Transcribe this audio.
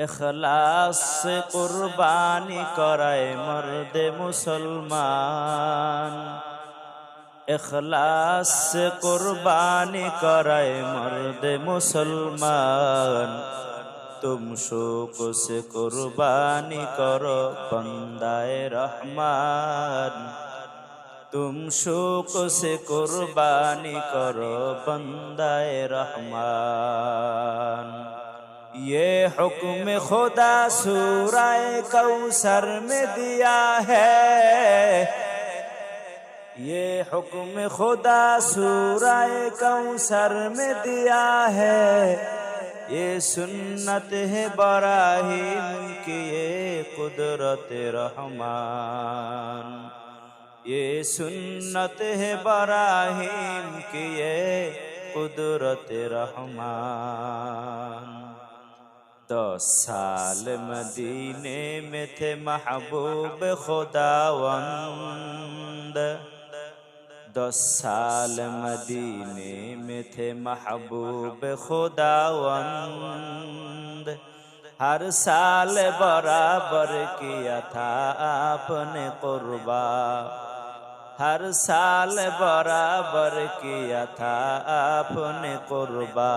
এখলাস কুরবানি করায় মর্দে মুসলমান। এখলাস কুরবানি করায় মর্দে মুসলমান। তুম শোক সে কুরবানি করো বন্দায় রহমান। তুম শোক সে কুরবানি করো বন্দায় রহমান। हुक्म खुदा सूराय कौसर में दिया है। ये हुक्म खुदा सूराय कौसर में दिया है। ये सुन्नत है बराहीम की ये कुदरत रहमान। ये सुन्नत है बराहीम की ये कुदरत रहमान। دو سال مدینے میں تھے محبوب خداوند دو سال مدینے میں تھے محبوب خداوند ہر سال برابر کیا تھا آپ نے قربا ہر سال برابر کیا تھا آپ نے قربا